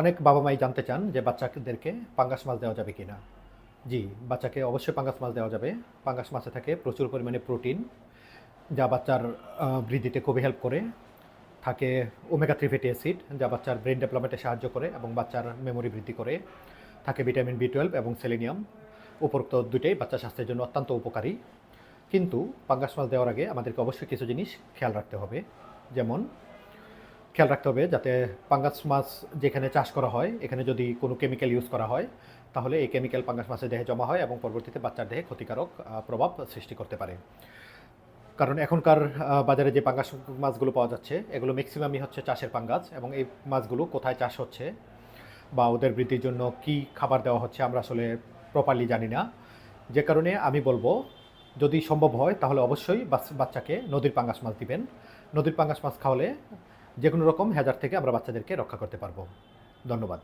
অনেক বাবা মাই জানতে চান যে বাচ্চাদেরকে পাঙ্গাস মাছ দেওয়া যাবে কি না জি, বাচ্চাকে অবশ্যই পাঙ্গাস মাছ দেওয়া যাবে। পাঙ্গাস মাছে থাকে প্রচুর পরিমাণে প্রোটিন, যা বাচ্চার বৃদ্ধিতে খুবই হেল্প করে। থাকে ওমেগা থ্রি ফ্যাটি অ্যাসিড, যা বাচ্চার ব্রেন ডেভেলপমেন্টে সাহায্য করে এবং বাচ্চার মেমোরি বৃদ্ধি করে। থাকে ভিটামিন বি টুয়েলভ এবং সেলেনিয়াম। উপরোক্ত দুটোই বাচ্চা স্বাস্থ্যের জন্য অত্যন্ত উপকারী। কিন্তু পাঙ্গাস মাছ দেওয়ার আগে আমাদেরকে অবশ্যই কিছু জিনিস খেয়াল রাখতে হবে। যেমন খেয়াল রাখতে হবে যাতে পাঙ্গাস মাছ যেখানে চাষ করা হয়, এখানে যদি কোনো কেমিক্যাল ইউজ করা হয়, তাহলে এই কেমিক্যাল পাঙ্গাস মাছের দেহে জমা হয় এবং পরবর্তীতে বাচ্চার দেহে ক্ষতিকারক প্রভাব সৃষ্টি করতে পারে। কারণ এখনকার বাজারে যে পাঙ্গাস মাছগুলো পাওয়া যাচ্ছে, এগুলো ম্যাক্সিমামই হচ্ছে চাষের পাঙ্গাস এবং এই মাছগুলো কোথায় চাষ হচ্ছে বা ওদের বৃদ্ধির জন্য কি খাবার দেওয়া হচ্ছে আমরা আসলে প্রপারলি জানি না। যে কারণে আমি বলব, যদি সম্ভব হয় তাহলে অবশ্যই বাচ্চাকে নদীর পাঙ্গাস মাছ দিবেন। নদীর পাঙ্গাস মাছ খাওয়ালে যে কোনো রকম হ্যাজার থেকে আমরা বাচ্চাদেরকে রক্ষা করতে পারব। ধন্যবাদ।